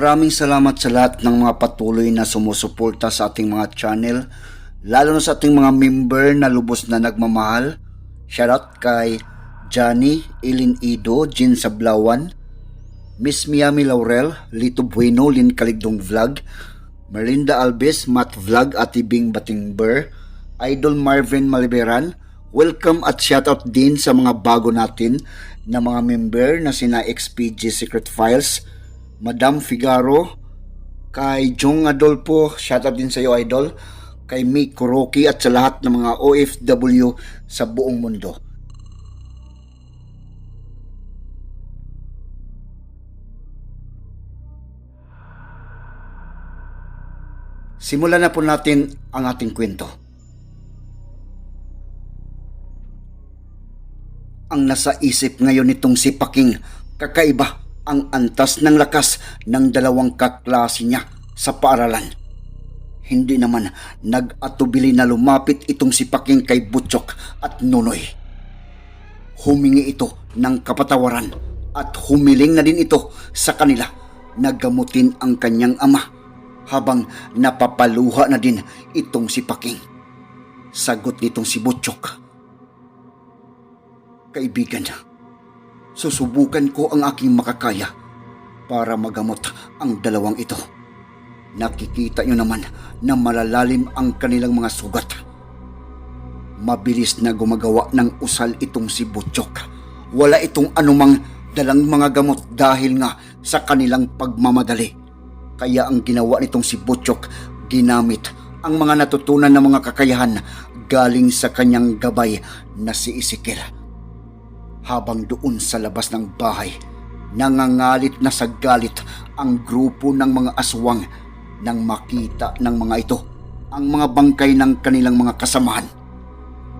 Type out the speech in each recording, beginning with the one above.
Maraming salamat sa lahat ng mga patuloy na sumusuporta sa ating mga channel, lalo na sa ating mga member na lubos na nagmamahal. Shoutout kay Johnny, Ilin Ido, Jin Sablawan, Miss Miami Laurel, Lito Bueno, Lin Kaligdong Vlog, Merlinda Alves, Matt Vlog, Ate Bing Batingber, Idol Marvin Maliberan, welcome at shoutout din sa mga bago natin na mga member na sina XPG Secret Files, Madam Figaro, kay Jong Adolfo, shoutout din sa iyo Idol, kay Mick Kuroki at sa lahat ng mga OFW sa buong mundo. Simulan na po natin ang ating kwento. Ang nasa isip ngayon nitong si Paking, kakaiba ang antas ng lakas ng dalawang kaklase niya sa paaralan. Hindi naman nag-atubili na lumapit itong si Paking kay Butchok at Nunoy. Humingi ito ng kapatawaran at humiling na din ito sa kanila na gamutin ang kanyang ama habang napapaluha na din itong si Paking. Sagot nitong si Butchok. Kaibigan, susubukan ko ang aking makakaya para magamot ang dalawang ito. Nakikita nyo naman na malalalim ang kanilang mga sugat. Mabilis na gumagawa ng usal itong si Butchok. Wala itong anumang dalang mga gamot dahil nga sa kanilang pagmamadali. Kaya ang ginawa nitong si Butchok, ginamit ang mga natutunan ng mga kakayahan galing sa kanyang gabay na si Isikil. Habang doon sa labas ng bahay, nangangalit na sa galit ang grupo ng mga aswang nang makita ng mga ito ang mga bangkay ng kanilang mga kasamahan.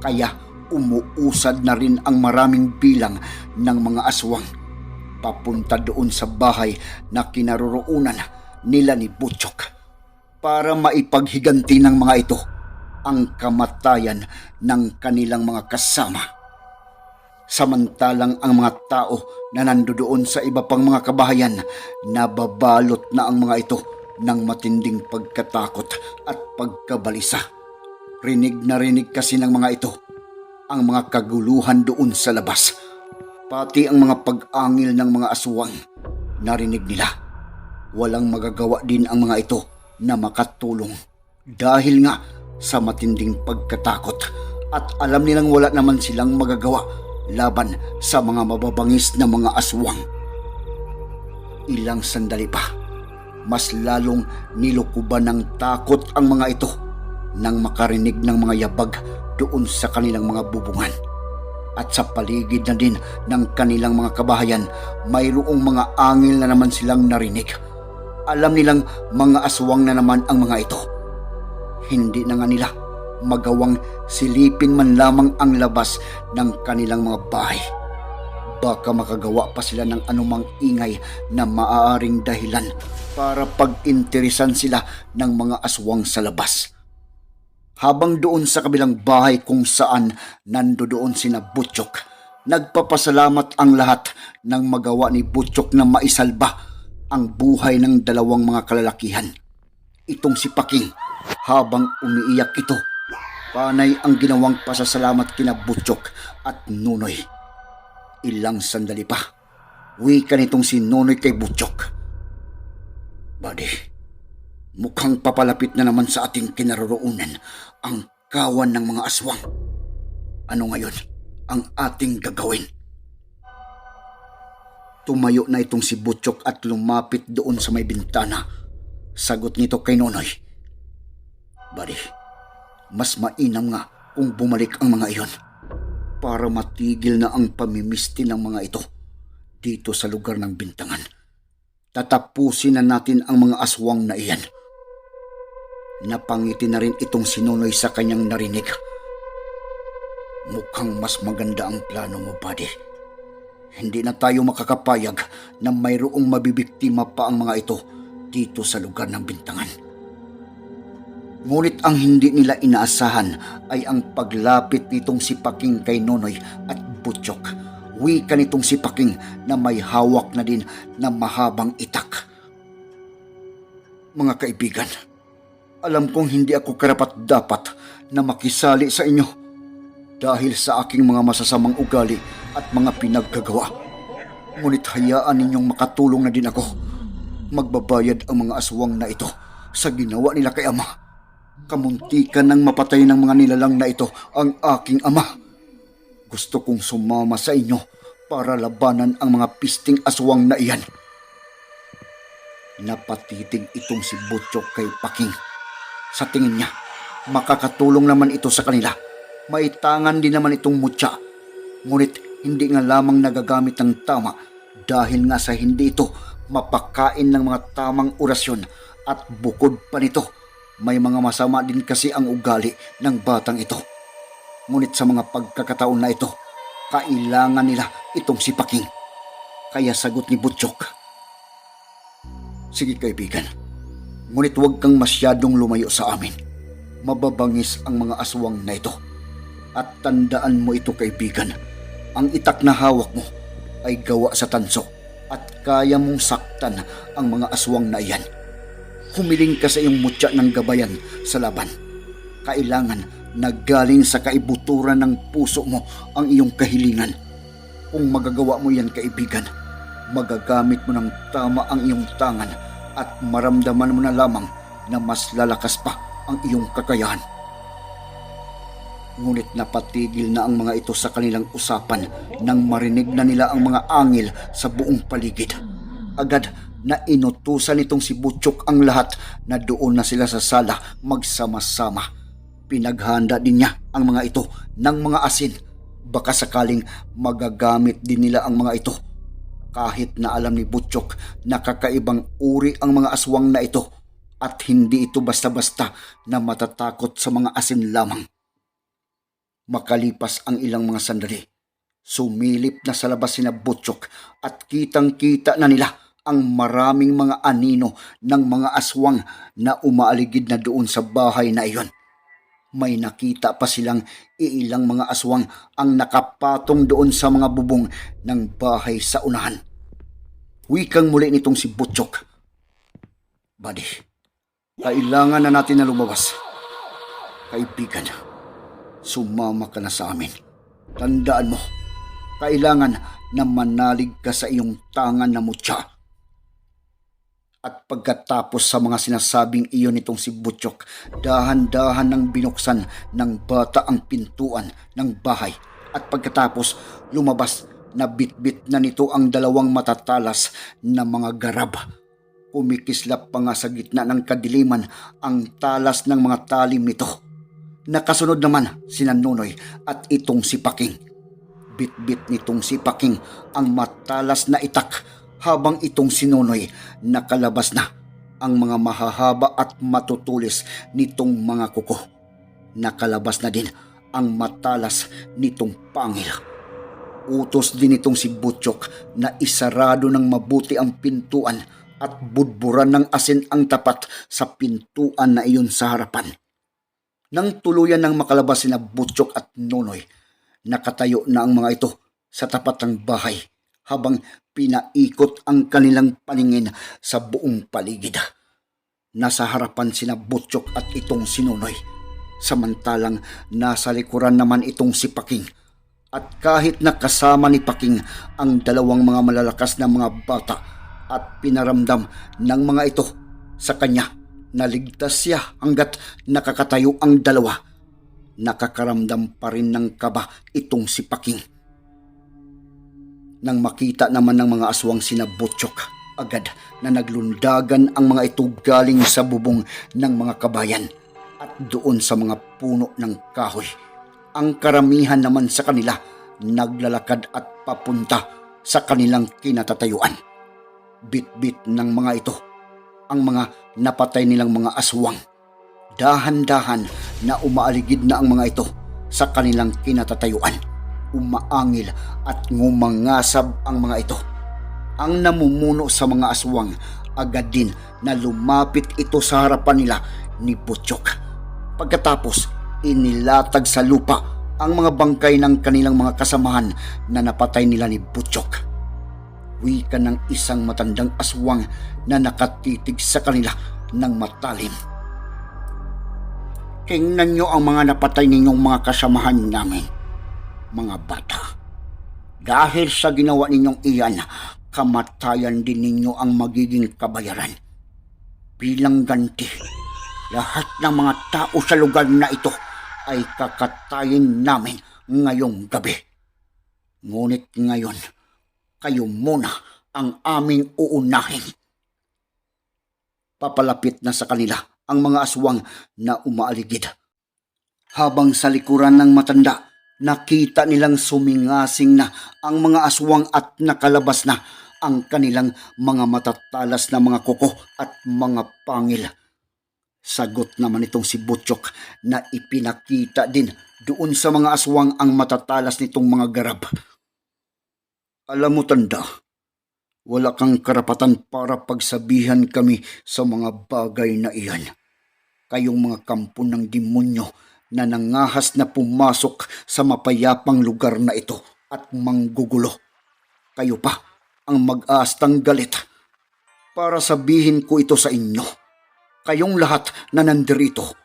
Kaya umuusad na rin ang maraming bilang ng mga aswang papunta doon sa bahay na kinaroroonan nila ni Butchok para maipaghiganti ng mga ito ang kamatayan ng kanilang mga kasama. Samantalang ang mga tao na nandoon sa iba pang mga kabahayan nababalot na ang mga ito ng matinding pagkatakot at pagkabalisa. Rinig na rinig kasi ng mga ito ang mga kaguluhan doon sa labas. Pati ang mga pag-angil ng mga aswang narinig nila. Walang magagawa din ang mga ito na makatulong dahil nga sa matinding pagkatakot at alam nilang wala naman silang magagawa laban sa mga mababangis na mga aswang. Ilang sandali pa, mas lalong nilukuban ng takot ang mga ito nang makarinig ng mga yabag doon sa kanilang mga bubungan. At sa paligid na din ng kanilang mga kabahayan, mayroong mga angil na naman silang narinig. Alam nilang mga aswang na naman ang mga ito. Hindi na nga nila magawang silipin man lamang ang labas ng kanilang mga bahay. Baka makagawa pa sila ng anumang ingay na maaaring dahilan para pag-interesan sila ng mga aswang sa labas. Habang doon sa kabilang bahay kung saan nandoon sina Butchok, nagpapasalamat ang lahat ng magawa ni Butchok na maisalba ang buhay ng dalawang mga kalalakihan. Itong si Paking, habang umiiyak ito, panay ang ginawang pasasalamat kina Butchok at Nunoy. Ilang sandali pa, wika nitong si Nunoy kay Butchok. Buddy, mukhang papalapit na naman sa ating kinaroroonan ang kawan ng mga aswang. Ano ngayon ang ating gagawin? Tumayo na itong si Butchok at lumapit doon sa may bintana. Sagot nito kay Nonoy. Buddy, mas mainam nga kung bumalik ang mga iyon para matigil na ang pamimisti ng mga ito dito sa lugar ng bintangan. Tatapusin na natin ang mga aswang na iyan. Napangiti na rin itong sinunoy sa kanyang narinig. Mukhang mas maganda ang plano mo, buddy. Hindi na tayo makakapayag na mayroong mabibiktima pa ang mga ito dito sa lugar ng bintangan. Ngunit ang hindi nila inaasahan ay ang paglapit nitong si Paking kay Nonoy at Butchok. Wika nitong si Paking na may hawak na din na mahabang itak. Mga kaibigan, alam kong hindi ako karapat dapat na makisali sa inyo dahil sa aking mga masasamang ugali at mga pinagkagawa. Ngunit hayaan ninyong makatulong na din ako. Magbabayad ang mga aswang na ito sa ginawa nila kay Ama. Kamuntikan ng mapatay ng mga nilalang na ito ang aking Ama. Gusto kong sumama sa inyo para labanan ang mga pisting aswang na iyan. Napatitig itong si Butchok kay Paking. Sa tingin niya, makakatulong naman ito sa kanila. May tangan din naman itong mutya. Ngunit hindi nga lamang nagagamit ng tama dahil nga sa hindi ito mapakain ng mga tamang orasyon at bukod pa nito, may mga masama din kasi ang ugali ng batang ito. Ngunit sa mga pagkakataon na ito, kailangan nila itong si Paking. Kaya sagot ni Butchok, Sige kaibigan, ngunit huwag kang masyadong lumayo sa amin. Mababangis ang mga aswang na ito. At tandaan mo ito kaibigan, ang itak na hawak mo ay gawa sa tanso at kaya mong saktan ang mga aswang na iyan. Humiling ka sa iyong mutya ng gabayan sa laban. Kailangan na galing sa kaibuturan ng puso mo ang iyong kahilingan. Kung magagawa mo yan kaibigan, magagamit mo ng tama ang iyong tangan at maramdaman mo na lamang na mas lalakas pa ang iyong kakayahan. Ngunit napatigil na ang mga ito sa kanilang usapan nang marinig na nila ang mga angil sa buong paligid. Agad na inutusan nitong si Butchok ang lahat na doon na sila sa sala magsama-sama. Pinaghanda din niya ang mga ito ng mga asin. Baka sakaling magagamit din nila ang mga ito kahit na alam ni Butchok na kakaibang uri ang mga aswang na ito at hindi ito basta-basta na matatakot sa mga asin lamang. Makalipas ang ilang mga sandali, sumilip na sa labas sina Butchok at kitang-kita na nila ang maraming mga anino ng mga aswang na umaaligid na doon sa bahay na iyon. May nakita pa silang iilang mga aswang ang nakapatong doon sa mga bubong ng bahay sa unahan. Wikang muli nitong si Butchok. Buddy, kailangan na natin na lumabas. Kaibigan, sumama ka na sa amin. Tandaan mo, kailangan na manalig ka sa iyong tangan na mutya. At pagkatapos sa mga sinasabing iyon nitong si Butchok, dahan-dahan nang binuksan ng bata ang pintuan ng bahay. At pagkatapos lumabas na bitbit na nito ang dalawang matatalas na mga garab. Kumikislap pa nga sa gitna ng kadiliman ang talas ng mga talim nito. Nakasunod naman si Nunoy at itong si Paking. Bitbit nitong si Paking ang matalas na itak habang itong sinunoy nakalabas na ang mga mahahaba at matutulis nitong mga kuko. Nakalabas na din ang matalas nitong pangil. Utos din itong si Butchok na isarado ng mabuti ang pintuan at budburan ng asin ang tapat sa pintuan na iyon sa harapan. Nang tuluyan ng makalabas sina Butchok at Nonoy, nakatayo na ang mga ito sa tapat ng bahay habang pinaikot ang kanilang paningin sa buong paligid. Nasa harapan sina Butchok at itong sinunoy. Samantalang nasa likuran naman itong si Paking. At kahit nakasama ni Paking ang dalawang mga malalakas na mga bata at pinaramdam ng mga ito sa kanya, naligtas siya hanggat nakakatayo ang dalawa. Nakakaramdam pa rin ng kaba itong si Paking nang makita naman ng mga aswang sina Butchok, agad na naglundagan ang mga ito galing sa bubong ng mga kabayan at doon sa mga puno ng kahoy. Ang karamihan naman sa kanila naglalakad at papunta sa kanilang kinatatayuan. Bit-bit ng mga ito ang mga napatay nilang mga aswang. Dahan-dahan na umaaligid na ang mga ito sa kanilang kinatatayuan umaangil at ngumangasab ang mga ito. Ang namumuno sa mga aswang agad din na lumapit ito sa harapan nila ni Butchok. Pagkatapos, inilatag sa lupa ang mga bangkay ng kanilang mga kasamahan na napatay nila ni Butchok. Wika ng isang matandang aswang na nakatitig sa kanila ng matalim. Tingnan nyo ang mga napatay ninyong mga kasamahan namin, mga bata. Dahil sa ginawa ninyong iyan, kamatayan din ninyo ang magiging kabayaran. Bilang ganti, lahat ng mga tao sa lugar na ito ay kakatayin namin ngayong gabi. Ngunit ngayon, kayo muna ang aming uunahin. Papalapit na sa kanila ang mga aswang na umaaligid. Habang sa likuran ng matanda, nakita nilang sumingasing na ang mga aswang at nakalabas na ang kanilang mga matatalas na mga kuko at mga pangil. Sagot naman itong si Butchok na ipinakita din doon sa mga aswang ang matatalas nitong mga garab. Alam mo tanda, wala kang karapatan para pagsabihan kami sa mga bagay na iyan. Kayong mga kampo ng demonyo na nangahas na pumasok sa mapayapang lugar na ito at manggugulo. Kayo pa ang mag-aastang galit para sabihin ko ito sa inyo. Kayong lahat na nandirito,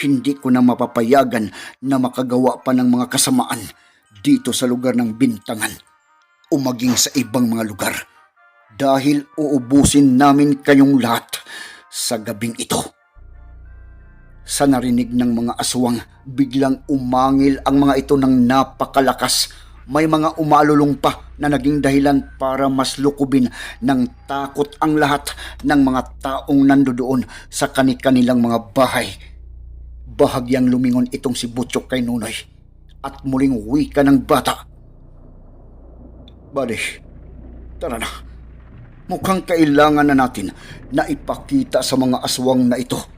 hindi ko na mapapayagan na makagawa pa ng mga kasamaan dito sa lugar ng bintangan o maging sa ibang mga lugar dahil uubusin namin kayong lahat sa gabing ito. Sa narinig ng mga aswang, biglang umangil ang mga ito ng napakalakas. May mga umalulong pa na naging dahilan para mas lukubin ng takot ang lahat ng mga taong nandoon sa kani-kanilang mga bahay. Bahagyang lumingon itong si Butchok kay Nunoy at muling wika ng bata. Buddy, tara na. Mukhang kailangan na natin na ipakita sa mga aswang na ito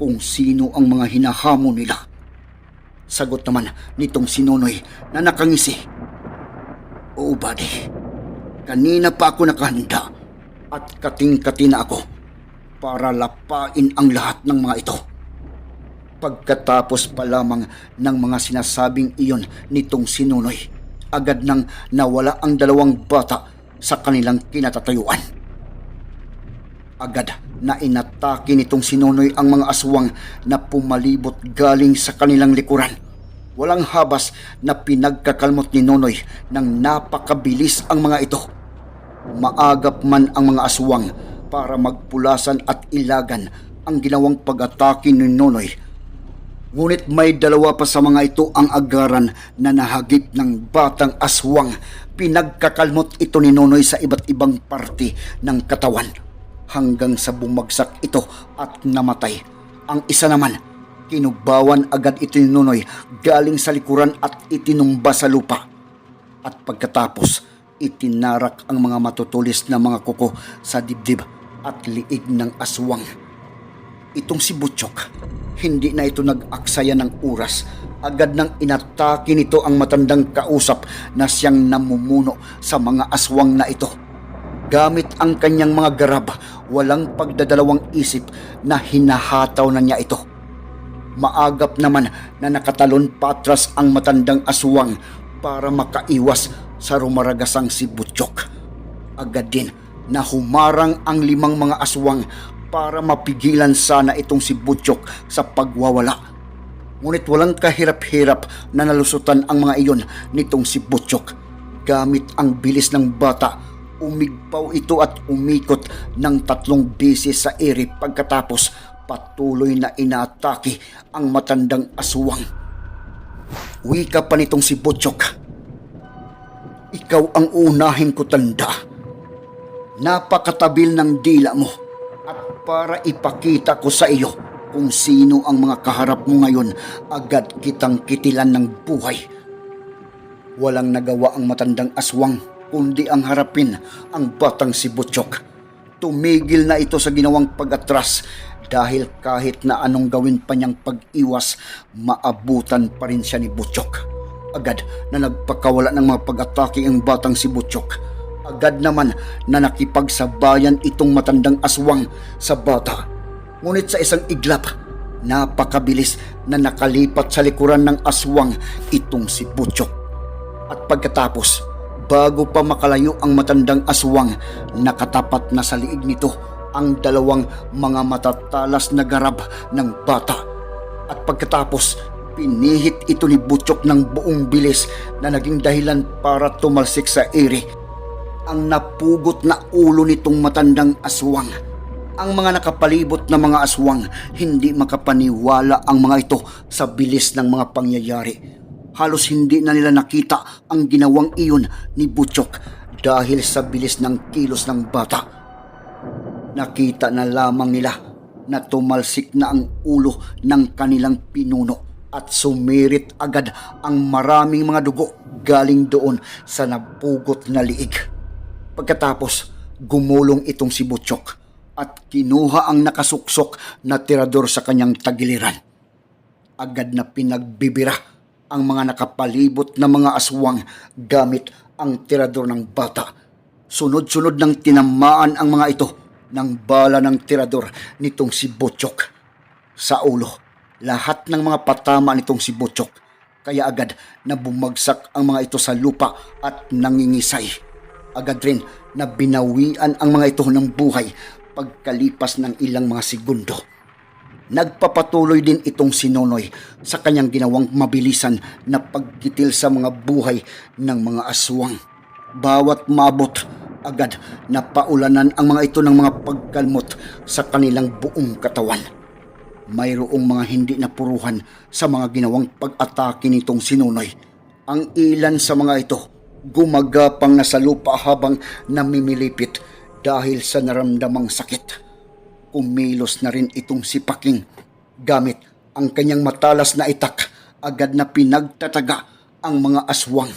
kung sino ang mga hinahamon nila. Sagot naman nitong sinunoy na nakangisi. Oo, buddy. Kanina pa ako nakahanda at kating-kati ako para lapain ang lahat ng mga ito. Pagkatapos pa lamang ng mga sinasabing iyon nitong sinunoy, agad nang nawala ang dalawang bata sa kanilang kinatatayuan. Agad na inatake nitong sinunoy ang mga aswang na pumalibot galing sa kanilang likuran. Walang habas na pinagkakalmot ni Nonoy ng napakabilis ang mga ito. Maagap man ang mga aswang para magpulasan at ilagan ang ginawang pag-atake ni Nonoy Ngunit may dalawa pa sa mga ito ang agaran na nahagip ng batang aswang. Pinagkakalmot ito ni Nonoy sa iba't ibang parte ng katawan hanggang sa bumagsak ito at namatay. Ang isa naman, kinubawan agad ito ni Nonoy galing sa likuran at itinumba sa lupa. At pagkatapos, itinarak ang mga matutulis na mga kuko sa dibdib at liig ng aswang itong si Butchok, hindi na ito nag-aksaya ng oras. Agad nang inatake nito ang matandang kausap na siyang namumuno sa mga aswang na ito. Gamit ang kanyang mga garab, walang pagdadalawang isip na hinahataw na niya ito. Maagap naman na nakatalon patras ang matandang aswang para makaiwas sa rumaragasang si Butchok. Agad din na humarang ang limang mga aswang para mapigilan sana itong si Butchok sa pagwawala. Ngunit walang kahirap-hirap na nalusutan ang mga iyon nitong si Butchok. Gamit ang bilis ng bata, umigpaw ito at umikot ng tatlong beses sa ere pagkatapos patuloy na inaatake ang matandang aswang. Wika pa nitong si Butchok. Ikaw ang unahin ko tanda. Napakatabil ng dila mo at para ipakita ko sa iyo kung sino ang mga kaharap mo ngayon, agad kitang kitilan ng buhay. Walang nagawa ang matandang aswang, kundi ang harapin ang batang si Butchok. Tumigil na ito sa ginawang pag-atras dahil kahit na anong gawin pa niyang pag-iwas, maabutan pa rin siya ni Butchok. Agad na nagpakawala ng mga pag-atake ang batang si Butchok agad naman na nakipagsabayan itong matandang aswang sa bata. Ngunit sa isang iglap, napakabilis na nakalipat sa likuran ng aswang itong si Butchok. At pagkatapos, bago pa makalayo ang matandang aswang, nakatapat na sa liig nito ang dalawang mga matatalas na garab ng bata. At pagkatapos, pinihit ito ni Butchok ng buong bilis na naging dahilan para tumalsik sa ere. Ang napugot na ulo nitong matandang aswang. Ang mga nakapalibot na mga aswang, hindi makapaniwala ang mga ito sa bilis ng mga pangyayari. Halos hindi na nila nakita ang ginawang iyon ni Butchok dahil sa bilis ng kilos ng bata. Nakita na lamang nila na tumalsik na ang ulo ng kanilang pinuno at sumirit agad ang maraming mga dugo galing doon sa napugot na liig. Pagkatapos, gumulong itong si Butchok at kinuha ang nakasuksok na tirador sa kanyang tagiliran. Agad na pinagbibira ang mga nakapalibot na mga aswang gamit ang tirador ng bata. Sunod-sunod ng tinamaan ang mga ito ng bala ng tirador nitong si Butchok. Sa ulo, lahat ng mga patama nitong si Butchok. Kaya agad na bumagsak ang mga ito sa lupa at nangingisay. Agad rin na binawian ang mga ito ng buhay pagkalipas ng ilang mga segundo. Nagpapatuloy din itong si Nonoy sa kanyang ginawang mabilisan na pagkitil sa mga buhay ng mga aswang. Bawat mabot, agad na paulanan ang mga ito ng mga pagkalmot sa kanilang buong katawan. Mayroong mga hindi napuruhan sa mga ginawang pag-atake nitong si Nonoy. Ang ilan sa mga ito gumagapang na sa lupa habang namimilipit dahil sa naramdamang sakit Kumilos na rin itong si Paking gamit ang kanyang matalas na itak agad na pinagtataga ang mga aswang.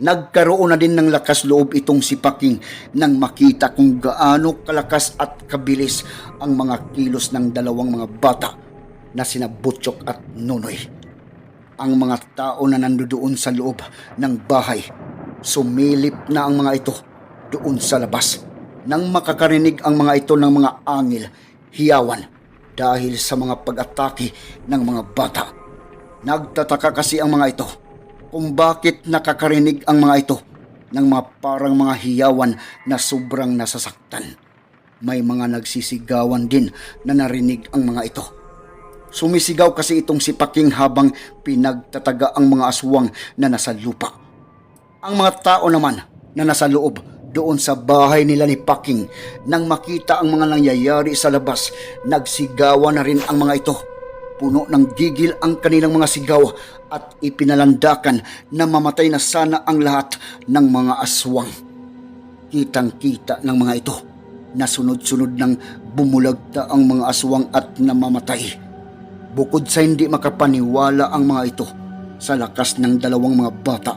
Nagkaroon na din ng lakas loob itong si Paking nang makita kung gaano kalakas at kabilis ang mga kilos ng dalawang mga bata na sina Butchok at Nonoy. Ang mga tao na nandoon sa loob ng bahay, sumilip na ang mga ito doon sa labas nang makakarinig ang mga ito ng mga angil, hiyawan, dahil sa mga pag-atake ng mga bata. Nagtataka kasi ang mga ito kung bakit nakakarinig ang mga ito ng mga parang mga hiyawan na sobrang nasasaktan. May mga nagsisigawan din na narinig ang mga ito. Sumisigaw kasi itong si Paking habang pinagtataga ang mga aswang na nasa lupa. Ang mga tao naman na nasa loob doon sa bahay nila ni Paking nang makita ang mga nangyayari sa labas, nagsigawan na rin ang mga ito. Puno ng gigil ang kanilang mga sigaw at ipinalandakan na mamatay na sana ang lahat ng mga aswang. Kitang-kita ng mga ito na sunod-sunod ng bumulagta ang mga aswang at namamatay. Bukod sa hindi makapaniwala ang mga ito sa lakas ng dalawang mga bata,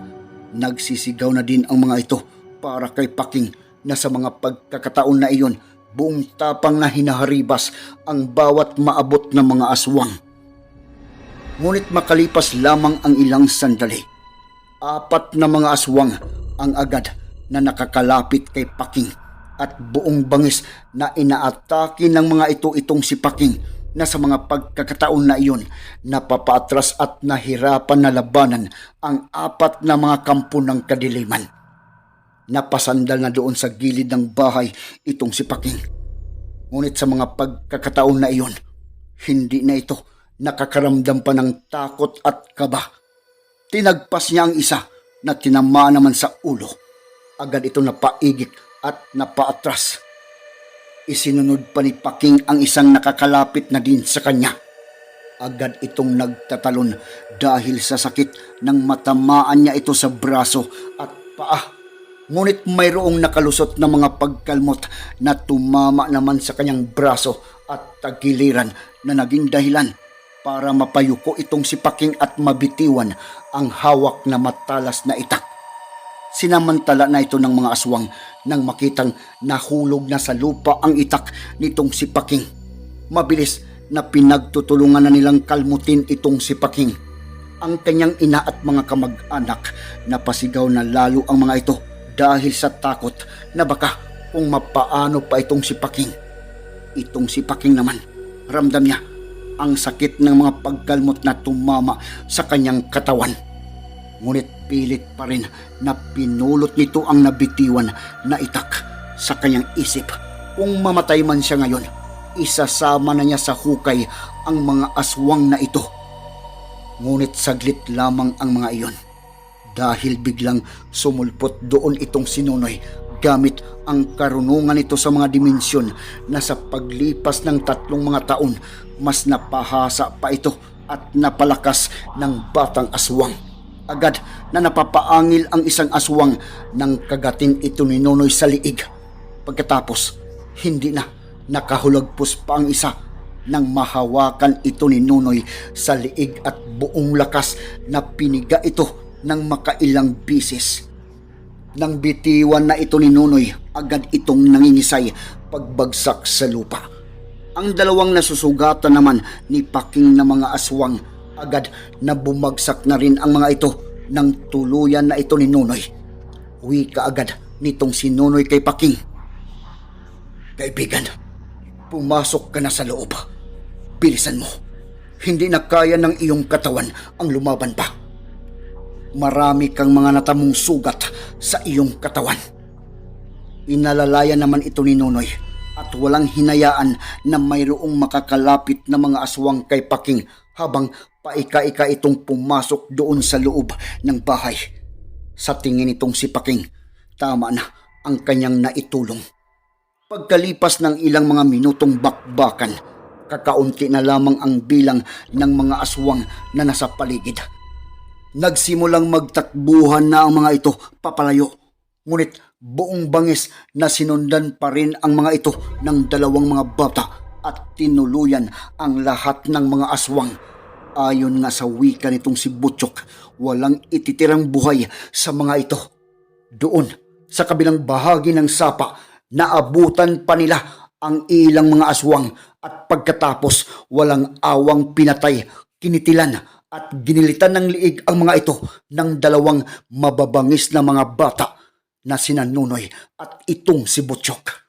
nagsisigaw na din ang mga ito para kay Paking na sa mga pagkakataon na iyon buong tapang na hinaharibas ang bawat maabot na mga aswang. Ngunit makalipas lamang ang ilang sandali, apat na mga aswang ang agad na nakakalapit kay Paking at buong bangis na inaatake ng mga ito itong si Paking na sa mga pagkakataon na iyon napapatras at nahirapan na labanan ang apat na mga kampo ng kadiliman. Napasandal na doon sa gilid ng bahay itong si Paking. Ngunit sa mga pagkakataon na iyon, hindi na ito nakakaramdam pa ng takot at kaba. Tinagpas niya ang isa na tinama naman sa ulo. Agad ito napaigik at napaatras. Isinunod pa ni Paking ang isang nakakalapit na din sa kanya. Agad itong nagtatalon dahil sa sakit nang matamaan niya ito sa braso at paa. Ngunit mayroong nakalusot na mga pagkalmot na tumama naman sa kanyang braso at tagiliran na naging dahilan para mapayuko itong si Paking at mabitiwan ang hawak na matalas na itak. Sinamantala na ito ng mga aswang nang makitang nahulog na sa lupa ang itak nitong si Paking. Mabilis na pinagtutulungan na nilang kalmutin itong si Paking. Ang kanyang ina at mga kamag-anak na pasigaw na lalo ang mga ito dahil sa takot na baka kung mapaano pa itong si Paking. Itong si Paking naman, ramdam niya ang sakit ng mga pagkalmot na tumama sa kanyang katawan. Ngunit pilit pa rin na pinulot nito ang nabitiwan na itak sa kanyang isip kung mamatay man siya ngayon, isasama na niya sa hukay ang mga aswang na ito. Ngunit saglit lamang ang mga iyon. Dahil biglang sumulpot doon itong sinunoy gamit ang karunungan nito sa mga dimensyon na sa paglipas ng tatlong mga taon mas napahasa pa ito at napalakas ng batang aswang. Agad na napapaangil ang isang aswang nang kagatin ito ni Nonoy sa liig. Pagkatapos, hindi na nakahulagpos pa ang isa nang mahawakan ito ni Nunoy sa liig at buong lakas na piniga ito ng makailang bisis. Nang bitiwan na ito ni Nunoy, agad itong nangingisay pagbagsak sa lupa. Ang dalawang nasusugatan naman ni Paking na mga aswang, agad na bumagsak na rin ang mga ito nang tuluyan na ito ni Nunoy. Uwi ka agad nitong si Nunoy kay Paking. Kaibigan, pumasok ka na sa loob. Bilisan mo. Hindi na kaya ng iyong katawan ang lumaban pa. Marami kang mga natamong sugat sa iyong katawan. Inalalaya naman ito ni Nonoy at walang hinayaan na mayroong makakalapit na mga aswang kay Paking habang paika-ika itong pumasok doon sa loob ng bahay. Sa tingin itong si Paking, tama na ang kanyang naitulong. Pagkalipas ng ilang mga minutong bakbakan, kakaunti na lamang ang bilang ng mga aswang na nasa paligid. Nagsimulang magtakbuhan na ang mga ito papalayo. Ngunit buong bangis na sinundan pa rin ang mga ito ng dalawang mga bata at tinuluyan ang lahat ng mga aswang. Ayon nga sa wika nitong si Butchok, walang ititirang buhay sa mga ito. Doon, sa kabilang bahagi ng sapa, naabutan pa nila ang ilang mga aswang at pagkatapos walang awang pinatay, kinitilan at ginilitan ng liig ang mga ito ng dalawang mababangis na mga bata na sina Nunoy at itong si Butchok.